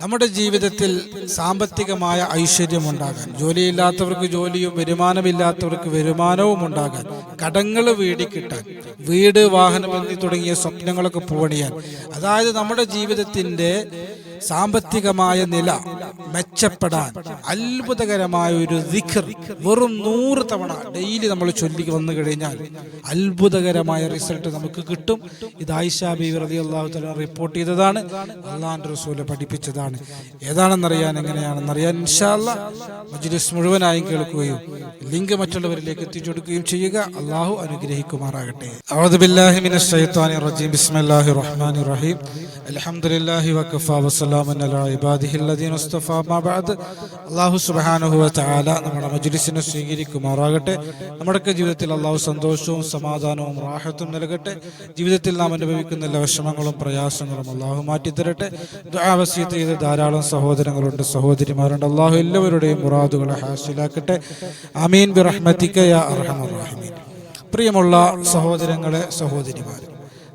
നമ്മുടെ ജീവിതത്തിൽ സാമ്പത്തികമായ ഐശ്വര്യം ഉണ്ടാകാൻ ജോലിയില്ലാത്തവർക്ക് ജോലിയും വരുമാനമില്ലാത്തവർക്ക് വരുമാനവും ഉണ്ടാകാൻ കടങ്ങൾ വീടിക്കിട്ടാൻ വീട് വാഹനം എന്നീ തുടങ്ങിയ സ്വപ്നങ്ങളൊക്കെ പൂവണിയാൻ അതായത് നമ്മുടെ ജീവിതത്തിന്റെ സാമ്പത്തികമായ നില മെച്ചപ്പെടാൻ അത്ഭുതകരമായ ഒരു ദിഖർ വെറും നൂറ് തവണ ഡെയിലി നമ്മൾ ചൊല്ലി വന്നു കഴിഞ്ഞാൽ അത്ഭുതകരമായ റിസൾട്ട് നമുക്ക് കിട്ടും. ഇത് ആയിഷ ബി റതി അള്ളാഹു തല റിപ്പോർട്ട് ചെയ്തതാണ്. അള്ളാഹാൻ റസൂലെ പഠിപ്പിച്ചതാണ്. ഏതാണെന്നറിയാൻ എങ്ങനെയാണെന്നറിയാൻ ഇൻഷാല്ല മജ്ലിസ് മുഴുവനായും കേൾക്കുകയും ലിങ്ക് മറ്റുള്ളവരിലേക്ക് എത്തിച്ചു കൊടുക്കുകയും ചെയ്യുക. അള്ളാഹു അനുഗ്രഹിക്കുമാറാകട്ടെ. അബ്ദുബില്ലാഹിമിൻ റജീം. ബിസ്മില്ലാഹി റഹീം. അലഹമുല്ലാഹി വക്കഫ വസ്സലാമൻ ഇബാദിഹി അല്ലദീന മുസ്തഫ മാ ബഅദ്. അല്ലാഹു സുബ്ഹാനഹു വ തആല നമ്മുടെ മജ്ലിസിനെ സ്വീകരിക്കുമാറാകട്ടെ. നമ്മുടെ ജീവിതത്തിൽ അല്ലാഹു സന്തോഷവും സമാധാനവും റാഹത്തും നൽകട്ടെ. ജീവിതത്തിൽ നാം അനുഭവിക്കുന്ന എല്ലാ വിഷമങ്ങളും പ്രയാസങ്ങളും അല്ലാഹു മാറ്റി തരട്ടെ ദുആ വസീത്ത് ചെയ്ത ധാരാളം സഹോദരങ്ങളുണ്ട് സഹോദരിമാരുണ്ട്. അല്ലാഹു എല്ലാവരുടെയും മുറാദുകളെ ഹാസിലാക്കട്ടെ. ആമീൻ. ബിറഹ്മതിക യാ അർഹമർ റഹീമീൻ. പ്രിയമുള്ള സഹോദരങ്ങളെ സഹോദരിമാരെ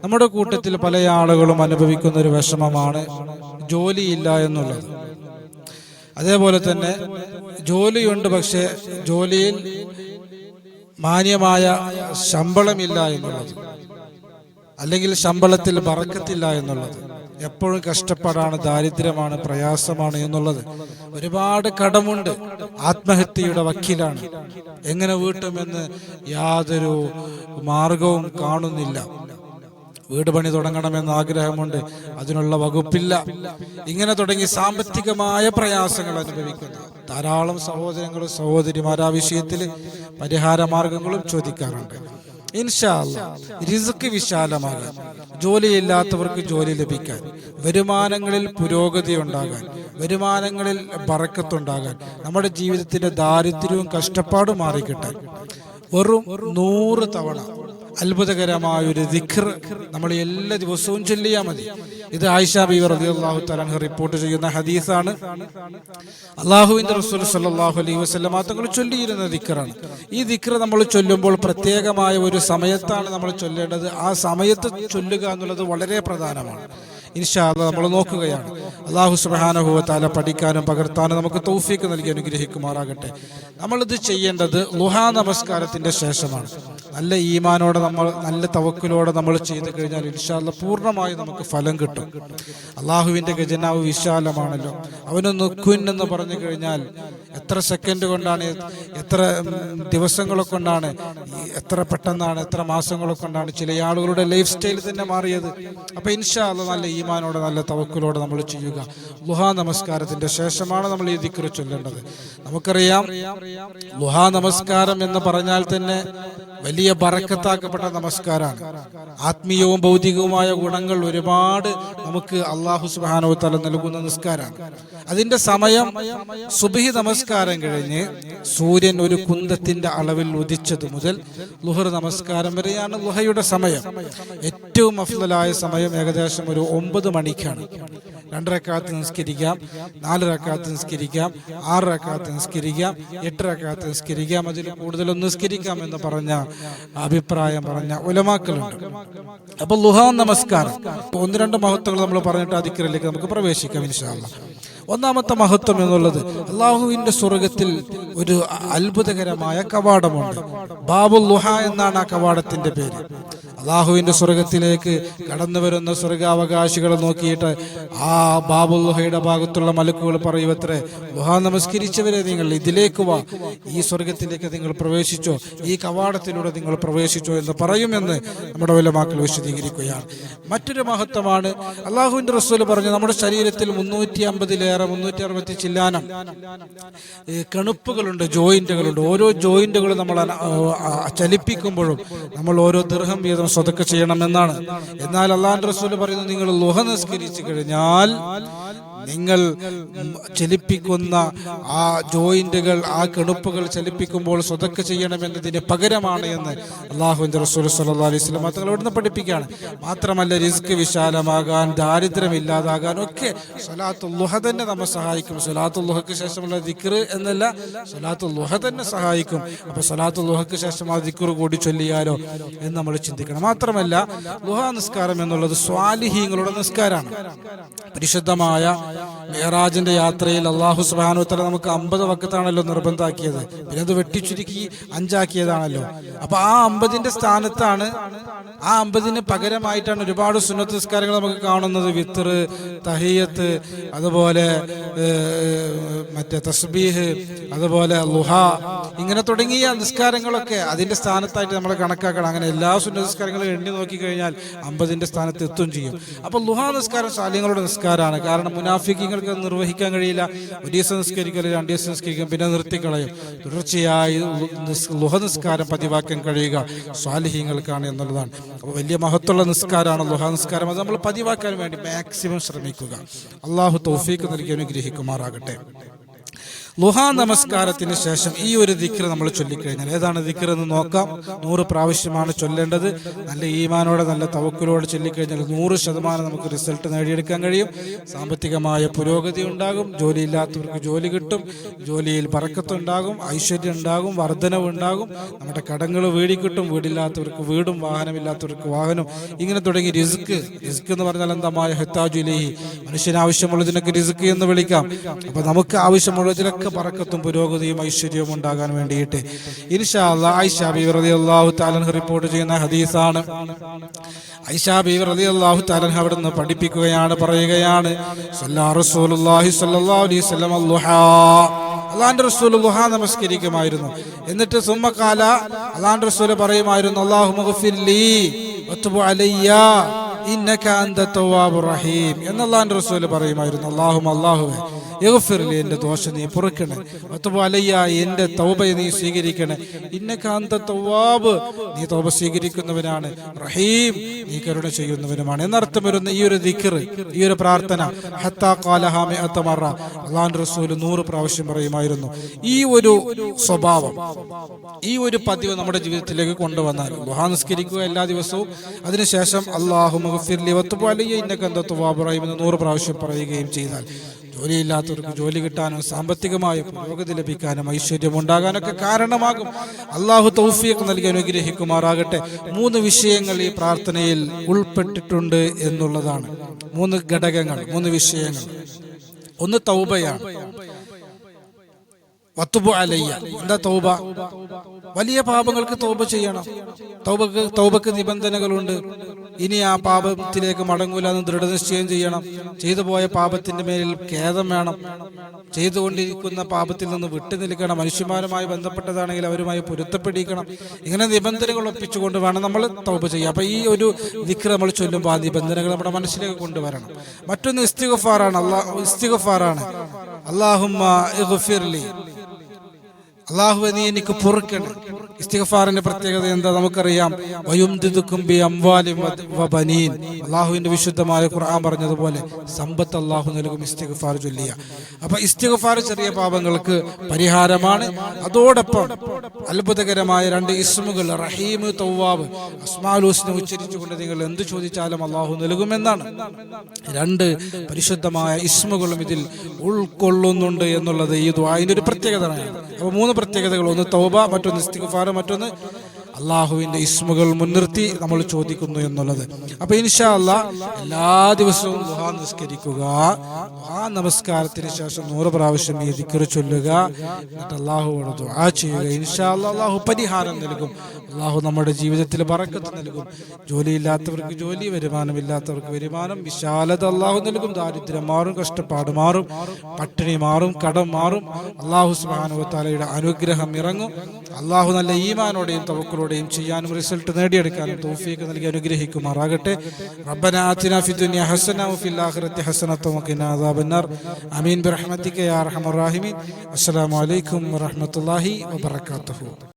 നമ്മുടെ കൂട്ടത്തിൽ പല ആളുകളും അനുഭവിക്കുന്ന ഒരു വിഷമമാണ് ജോലിയില്ല എന്നുള്ളത്. അതേപോലെ തന്നെ ജോലിയുണ്ട് പക്ഷേ ജോലിയിൽ മാന്യമായ ശമ്പളമില്ല എന്നുള്ളത്. അല്ലെങ്കിൽ ശമ്പളത്തിൽ മറക്കത്തില്ല എന്നുള്ളത്. എപ്പോഴും കഷ്ടപ്പാടാണ് ദാരിദ്ര്യമാണ് പ്രയാസമാണ് എന്നുള്ളത്. ഒരുപാട് കടമുണ്ട്. ആത്മഹത്യയുടെ വക്കീലാണ്. എങ്ങനെ വീട്ടുമെന്ന് യാതൊരു മാർഗവും കാണുന്നില്ല. വീട് പണി തുടങ്ങണമെന്ന് ആഗ്രഹമുണ്ട്. അതിനുള്ള വകുപ്പില്ല. ഇങ്ങനെ തുടങ്ങി സാമ്പത്തികമായ പ്രയാസങ്ങൾ അനുഭവിക്കുന്നു. ധാരാളം സഹോദരങ്ങളും സഹോദരിമാർ ആ വിഷയത്തിൽ പരിഹാര മാർഗങ്ങളും ചോദിക്കാറുണ്ട് വിശാലമാകാൻ ജോലിയില്ലാത്തവർക്ക് ജോലി ലഭിക്കാൻ വരുമാനങ്ങളിൽ പുരോഗതി ഉണ്ടാകാൻ വരുമാനങ്ങളിൽ ബറക്കത്തുണ്ടാകാൻ നമ്മുടെ ജീവിതത്തിന്റെ ദാരിദ്ര്യവും കഷ്ടപ്പാടും മാറിക്കിട്ടാൻ വെറും നൂറ് തവണ അത്ഭുതകരമായ ഒരു ദിഖർ നമ്മൾ എല്ലാ ദിവസവും ചൊല്ലിയാൽ മതി. ഇത് ആയിഷ അലി അള്ളാഹു തആല റിപ്പോർട്ട് ചെയ്യുന്ന ഹദീസാണ്. അള്ളാഹുവിന്റെ റസൂൽ സല്ലാഹു അലൈഹി വസല്ലം തങ്ങൾ ചൊല്ലിയിരുന്ന ദിക്റാണ് ഈ ദിക്ർ നമ്മൾ ചൊല്ലുമ്പോൾ പ്രത്യേകമായ ഒരു സമയത്താണ് നമ്മൾ ചൊല്ലേണ്ടത്. ആ സമയത്ത് ചൊല്ലുക എന്നുള്ളത് വളരെ പ്രധാനമാണ്. ഇൻഷാല്ല നമ്മൾ നോക്കുകയാണ്. അള്ളാഹു സുബാനുഭവത്താല പഠിക്കാനും പകർത്താനും നമുക്ക് തൗഫീക്ക് നൽകി അനുഗ്രഹിക്കുമാറാകട്ടെ. നമ്മളിത് ചെയ്യേണ്ടത് ലുഹാ നമസ്കാരത്തിന്റെ ശേഷമാണ്. നല്ല ഈമാനോടെ നമ്മൾ നല്ല തവക്കിലോടെ നമ്മൾ ചെയ്തു കഴിഞ്ഞാൽ ഇൻഷാല്ല പൂർണമായി നമുക്ക് ഫലം കിട്ടും. അള്ളാഹുവിന്റെ ഖജനാവ് വിശാലമാണല്ലോ. അവനൊന്ന് നുക്കുൻ എന്ന് പറഞ്ഞു കഴിഞ്ഞാൽ എത്ര സെക്കൻഡ് കൊണ്ടാണ് എത്ര ദിവസങ്ങളെ കൊണ്ടാണ് എത്ര പെട്ടെന്നാണ് എത്ര മാസങ്ങളെ കൊണ്ടാണ് ചില ആളുകളുടെ ലൈഫ് സ്റ്റൈൽ തന്നെ മാറിയത്. അപ്പൊ ഇൻഷാല്ല നല്ല ഈമാനോടെ നല്ല തവക്കിലോടെ നമ്മൾ ചെയ്യുക. ലുഹാ നമസ്കാരത്തിന്റെ ശേഷമാണ് നമ്മൾ ഈ ദിക്റ് ചൊല്ലേണ്ടത്. നമുക്കറിയാം ലുഹാ നമസ്കാരം എന്ന് പറഞ്ഞാൽ തന്നെ വലിയ ബറക്കത്താക്കപ്പെട്ട നമസ്കാരമാണ് ആത്മീയവും ഭൗതികവുമായ ഗുണങ്ങൾ ഒരുപാട് നമുക്ക് അള്ളാഹു സുബാനോ തല നൽകുന്ന നിസ്കാരമാണ് അതിന്റെ സമയം സുബഹി നമസ്കാരം കഴിഞ്ഞ് സൂര്യൻ ഒരു കുന്തത്തിന്റെ അളവിൽ ഉദിച്ചത് മുതൽ ലുഹർ നമസ്കാരം വരെയാണ് ലുഹയുടെ സമയം. ഏറ്റവും അഫ്ലായ സമയം ഏകദേശം ഒരു ഒമ്പത് മണിക്കാണ്. രണ്ട് റക്കാത്ത് നിസ്കരിക്കാം നാല് റക്കാത്ത് നിസ്കരിക്കാം ആറ് റക്കാത്ത് നിസ്കരിക്കാം എട്ട് റക്കാത്ത് നിസ്കരിക്കാം അതിൽ കൂടുതൽ നിസ്കരിക്കാം എന്ന് പറഞ്ഞ അഭിപ്രായം പറഞ്ഞ ഉലമാക്കളുണ്ട്. അപ്പൊ ലുഹാ നമസ്കാരം. ഒന്ന് രണ്ട് മഹത്വങ്ങൾ നമ്മൾ പറഞ്ഞിട്ട് അതിക്കറിലേക്ക് നമുക്ക് പ്രവേശിക്കാം ഇൻഷാല്ല ഒന്നാമത്തെ മഹത്വം എന്നുള്ളത് അള്ളാഹുവിന്റെ സ്വർഗത്തിൽ ഒരു അത്ഭുതകരമായ കവാടമുണ്ട്. ബാബുൽ ലുഹ എന്നാണ് ആ കവാടത്തിന്റെ പേര്. അള്ളാഹുവിന്റെ സ്വർഗത്തിലേക്ക് കടന്നു വരുന്ന സ്വർഗാവകാശികളെ നോക്കിയിട്ട് ആ ബാബുൽ ലുഹയുടെ ഭാഗത്തുള്ള മലക്കുകൾ പറയുവത്രേ ഗുഹ നമസ്കരിച്ചവരെ നിങ്ങൾ ഇതിലേക്ക് വാ. ഈ സ്വർഗത്തിലേക്ക് നിങ്ങൾ പ്രവേശിച്ചോ ഈ കവാടത്തിലൂടെ നിങ്ങൾ പ്രവേശിച്ചോ എന്ന് പറയുമെന്ന് നമ്മുടെ വലമാക്കൾ വിശദീകരിക്കുകയാണ്. മറ്റൊരു മഹത്വമാണ് അള്ളാഹുവിന്റെ റസൂൽ പറഞ്ഞു നമ്മുടെ ശരീരത്തിൽ മുന്നൂറ്റി അമ്പതിലേറെ മുന്നൂറ്റി അറുപത്തി ചില്ലാനം കണുപ്പുകളുണ്ട് ജോയിന്റുകളുണ്ട് ഓരോ ജോയിന്റുകളും നമ്മൾ ചലിപ്പിക്കുമ്പോഴും നമ്മൾ ഓരോ ദീർഘം വീതം സ്വതക്ക ചെയ്യണമെന്നാണ്. എന്നാൽ അള്ളാഹു റസൂൽ പറയുന്നത് നിങ്ങൾ ലുഹ നിസ്കരിച്ചു കഴിഞ്ഞാൽ നിങ്ങൾ ചലിപ്പിക്കുന്ന ആ ജോയിന്റുകൾ ആ കെടുപ്പുകൾ ചലിപ്പിക്കുമ്പോൾ സ്വതക്ക ചെയ്യണമെന്നതിന് പകരമാണ് എന്ന് അള്ളാഹുവിന്റെ റസൂൽ സല്ലാ അലൈഹി വസല്ലം തങ്ങൾ ഇവിടുന്ന് പഠിപ്പിക്കുകയാണ്. മാത്രമല്ല റിസ്ക് വിശാലമാകാൻ ദാരിദ്ര്യം ഇല്ലാതാകാൻ ഒക്കെ സലാത്തുല്ലുഹ ലുഹ തന്നെ നമ്മെ സഹായിക്കും. സ്വലാത്തു ശേഷമുള്ള ദിക്ർ എന്നല്ല സലാത്തുല്ലുഹ ലുഹ തന്നെ സഹായിക്കും. അപ്പൊ സ്വലാത്തു ലുഹക്ക് ശേഷം ആ ദിക്ർ കൂടി ചൊല്ലിയാലോ എന്ന് നമ്മൾ ചിന്തിക്കണം. മാത്രമല്ല ലുഹ നിസ്കാരം എന്നുള്ളത് സ്വാലിഹീങ്ങളുടെ നിസ്കാരമാണ്. പരിശുദ്ധമായ മേറാജിന്റെ യാത്രയിൽ അള്ളാഹു സുബാനുത്തല നമുക്ക് അമ്പത് വക്കത്താണല്ലോ നിർബന്ധമാക്കിയത് പിന്നെ അത് വെട്ടിച്ചുരുക്കി അഞ്ചാക്കിയതാണല്ലോ. അപ്പൊ ആ അമ്പതിന്റെ സ്ഥാനത്താണ് ആ അമ്പതിന് പകരമായിട്ടാണ് ഒരുപാട് സുന്നത്ത് നിസ്കാരങ്ങൾ നമുക്ക് കാണുന്നത്. വിത്തറ് തഹിയത്ത് അതുപോലെ മറ്റേ തസ്ബീഹ് അതുപോലെ ലുഹ ഇങ്ങനെ തുടങ്ങിയ നിസ്കാരങ്ങളൊക്കെ അതിന്റെ സ്ഥാനത്തായിട്ട് നമ്മൾ കണക്കാക്കണം. അങ്ങനെ എല്ലാ സുന്നത്ത് എണ്ണി നോക്കി കഴിഞ്ഞാൽ അമ്പതിന്റെ സ്ഥാനത്ത് എത്തും ചെയ്യും. അപ്പൊ ലുഹ നിസ്കാരം സാലിങ്ങളുടെ നിസ്കാരമാണ്. കാരണം മുനാഫിക്കങ്ങൾക്ക് നിർവഹിക്കാൻ കഴിയില്ല. ഒരു ദിവസം രണ്ടേ രണ്ട് പിന്നെ നിർത്തിക്കളയും. തുടർച്ചയായി ലു- ലുഹ നിസ്കാരം പതിവാക്കാൻ കഴിയുക സ്വാലിഹ്യങ്ങൾക്കാണ് എന്നുള്ളതാണ്. അപ്പോൾ വലിയ മഹത്വമുള്ള നിസ്കാരമാണ് ലുഹ നിസ്കാരം. അത് നമ്മൾ പതിവാക്കാൻ വേണ്ടി മാക്സിമം ശ്രമിക്കുക. അള്ളാഹു തൗഫീക്ക് നൽകി അനുഗ്രഹിക്കുമാറാകട്ടെ. ലുഹാ നമസ്കാരത്തിന് ശേഷം ഈ ഒരു ദിക്ർ നമ്മൾ ചൊല്ലിക്കഴിഞ്ഞാൽ ഏതാണ് ദിക്ർ എന്ന് നോക്കാം. നൂറ് പ്രാവശ്യമാണ് ചൊല്ലേണ്ടത്. നല്ല ഈമാനോടെ നല്ല തവക്കുലോടെ ചൊല്ലിക്കഴിഞ്ഞാൽ നൂറ് ശതമാനം നമുക്ക് റിസൾട്ട് നേടിയെടുക്കാൻ കഴിയും. സാമ്പത്തികമായ പുരോഗതി ഉണ്ടാകും. ജോലിയില്ലാത്തവർക്ക് ജോലി കിട്ടും. ജോലിയിൽ പറക്കത്തുണ്ടാകും. ഐശ്വര്യം ഉണ്ടാകും. വർധനവ് ഉണ്ടാകും. നമ്മുടെ കടങ്ങൾ വീടി കിട്ടും വീടില്ലാത്തവർക്ക് വീടും വാഹനമില്ലാത്തവർക്ക് വാഹനം ഇങ്ങനെ തുടങ്ങി റിസ്ക്. റിസ്ക് എന്ന് പറഞ്ഞാൽ എന്താ? ഹെത്താജുലേഹി മനുഷ്യന് ആവശ്യമുള്ളതിനൊക്കെ റിസ്ക് എന്ന് വിളിക്കാം. അപ്പൊ നമുക്ക് ആവശ്യമുള്ളതിനൊക്കെ പറക്കത്തും പുരോഗതിയും ഐശ്വര്യവും ഉണ്ടാകാൻ വേണ്ടിയിട്ട്. ഇൻഷാ അല്ലാ ഐഷ ബീവി റളിയല്ലാഹു താലൻഹ് റിപ്പോർട്ട് ചെയ്യുന്ന ഹദീസാണ്. ഐഷ ബീവി റളിയല്ലാഹു താലൻഹ് അവിടെ നിന്ന് പഠിപ്പിക്കുകയാണ് പറയുകയാണ് അലൈഹി വസല്ലം നമസ്കരിക്കുമായിരുന്നു. എന്നിട്ട് സുമ്മക്കാല അള്ളാന്റെ റസൂൽ പറയുമായിരുന്നു അള്ളാഹു അലയ്യ. ഇന്നക അന്ത തവ്വാബുർ റഹീം എന്ന് അള്ളാന്റെ റസൂൽ പറയുമായിരുന്നു അള്ളാഹും അള്ളാഹുവേ യഗ്ഫിർലി എന്റെ ദോഷം നീ പൊറുക്കണേ. വതുബ് അലയ്യ എന്റെ തൗബയെ നീ സ്വീകരിക്കണേ. ഇന്നക തൗവാബ് നീ തൗബ സ്വീകരിക്കുന്നവനാണ്. റഹീം നീ കരുണ ചെയ്യുന്നവനുമാണ്. എന്നർത്ഥം വരുന്ന ഈ ഒരു ദിക്ർ ഈ ഒരു പ്രാർത്ഥന ഹത്താ ഖാലഹാ മിഅത്ത മറ അള്ളാഹുന്റെ റസൂൽ നൂറ് പ്രാവശ്യം പറയുമായിരുന്നു. ഈ ഒരു സ്വഭാവം ഈ ഒരു പതിവ് നമ്മുടെ ജീവിതത്തിലേക്ക് കൊണ്ടുവന്നാൽ ദുഹാ നിസ്കരിക്കുക എല്ലാ ദിവസവും. അതിനുശേഷം അള്ളാഹു മഗ്ഫിർലി വത്തുബു അലയ്യ ഇന്നക അന്ത തവ്വാബുർ എന്ന് നൂറ് പ്രാവശ്യം പറയുകയും ചെയ്താൽ ജോലിയില്ലാത്തവർക്ക് ജോലി കിട്ടാനും സാമ്പത്തികമായ പുരോഗതി ലഭിക്കാനും ഐശ്വര്യം ഉണ്ടാകാനൊക്കെ കാരണമാകും. അള്ളാഹു തൗഫീഖ് നൽകി അനുഗ്രഹിക്കുമാറാകട്ടെ. മൂന്ന് വിഷയങ്ങൾ ഈ പ്രാർത്ഥനയിൽ ഉൾപ്പെട്ടിട്ടുണ്ട് എന്നുള്ളതാണ്. മൂന്ന് ഘടകങ്ങൾ മൂന്ന് വിഷയങ്ങൾ. ഒന്ന് തൗബയാണ്. വത്തുബു അലയ്യ. എന്താ തൗബ? വലിയ പാപങ്ങൾക്ക് തൗബ ചെയ്യണം. തൗബക്ക് തൗബക്ക് നിബന്ധനകളുണ്ട്. ഇനി ആ പാപത്തിലേക്ക് മടങ്ങൂല എന്ന് ദൃഢനിശ്ചയം ചെയ്യണം. ചെയ്തു പോയ പാപത്തിന്റെ മേലിൽ ഖേദം വേണം. ചെയ്തുകൊണ്ടിരിക്കുന്ന പാപത്തിൽ നിന്ന് വിട്ടു നിൽക്കണം. മനുഷ്യന്മാരുമായി ബന്ധപ്പെട്ടതാണെങ്കിൽ അവരുമായി പൊരുത്തപ്പെടിക്കണം. ഇങ്ങനെ നിബന്ധനകൾ ഒപ്പിച്ചുകൊണ്ട് വേണം നമ്മൾ തൗബ ചെയ്യുക. അപ്പൊ ഈ ഒരു ദിക്ർ നമ്മൾ ചൊല്ലുമ്പോൾ ആ നിബന്ധനകൾ നമ്മുടെ മനസ്സിലേക്ക് കൊണ്ടുവരണം. മറ്റൊന്ന് ഇസ്തിഗഫാറാണ്. അള്ളാഹ് ഇസ്തിഗഫാറാണ്. അള്ളാഹുമ്മ അള്ളാഹുവെ നീ എനിക്ക് പൊറുക്കണം ഇസ്തിഗഫാറിന്റെ പ്രത്യേകത എന്താ? നമുക്കറിയാം. അള്ളാഹുവിന്റെ വിശുദ്ധമായ ഖുർആൻ പറഞ്ഞതുപോലെ സമ്പത്ത് അള്ളാഹു നൽകും ഇസ്തിഗഫാർ ചൊല്ലിയ. അപ്പൊ ഇസ്തിഗഫാർ ചെറിയ പാപങ്ങൾക്ക് പരിഹാരമാണ്. അതോടൊപ്പം അത്ഭുതകരമായ രണ്ട് ഇസ്മുകൾ റഹീം തൗവാബ് അസ്മാലൂസിനെ ഉച്ചരിച്ചുകൊണ്ട് നിങ്ങൾ എന്ത് ചോദിച്ചാലും അള്ളാഹു നൽകുമെന്നാണ്. രണ്ട് പരിശുദ്ധമായ ഇസ്മുകളും ഇതിൽ ഉൾക്കൊള്ളുന്നുണ്ട് എന്നുള്ളത് ഈ ദ്വായിന്റെ ഒരു പ്രത്യേകതയാണ്. അപ്പൊ മൂന്ന് പ്രത്യേകതകൾ ഒന്ന് തൗബ മറ്റൊന്ന് ഇസ്തിഗ്ഫാർ മറ്റൊന്ന് അള്ളാഹുവിന്റെ ഇസ്മുകൾ മുൻനിർത്തി നമ്മൾ ചോദിക്കുന്നു എന്നുള്ളത്. അപ്പൊ ഇൻഷാ എല്ലാ ദിവസവും ദുഹാ നിസ്കരിക്കുക ആ നമസ്കാരത്തിന് ശേഷം നൂറ് പ്രാവശ്യം ഈ ദിക്കർ ചൊല്ലുക എന്നിട്ട് അള്ളാഹുവോട് ദുആ ചെയ്യുക. ഇൻഷാ അള്ളാഹു പരിഹാരം നൽകും. അള്ളാഹു നമ്മുടെ ജീവിതത്തിൽ പറക്കത്ത് നൽകും. ജോലിയില്ലാത്തവർക്ക് ജോലി വരുമാനം ഇല്ലാത്തവർക്ക് വരുമാനം വിശാലത അള്ളാഹു നൽകും. ദാരിദ്ര്യം മാറും കഷ്ടപ്പാട് മാറും പട്ടിണി മാറും കടം മാറും. അള്ളാഹു സുബാനുവത്താലയുടെ അനുഗ്രഹം ഇറങ്ങും. അള്ളാഹു നല്ല ഈമാനോടെയും തവക്കളോടെയും ചെയ്യാനും റിസൾട്ട് നേടിയെടുക്കാനും തൗഫീഖ് നൽകി അനുഗ്രഹിക്കുമാറാകട്ടെ. റബ്ബന ആതിന ഫി ദുനിയ ഹസന വഫിൽ ആഖിറത്തി അദാബന്നാർ ബിറഹ്മതിക അർഹമർ റഹീമീൻ. അസ്സലാമു അലൈക്കും വറഹ്മത്തുള്ളാഹി വബറകാതുഹു.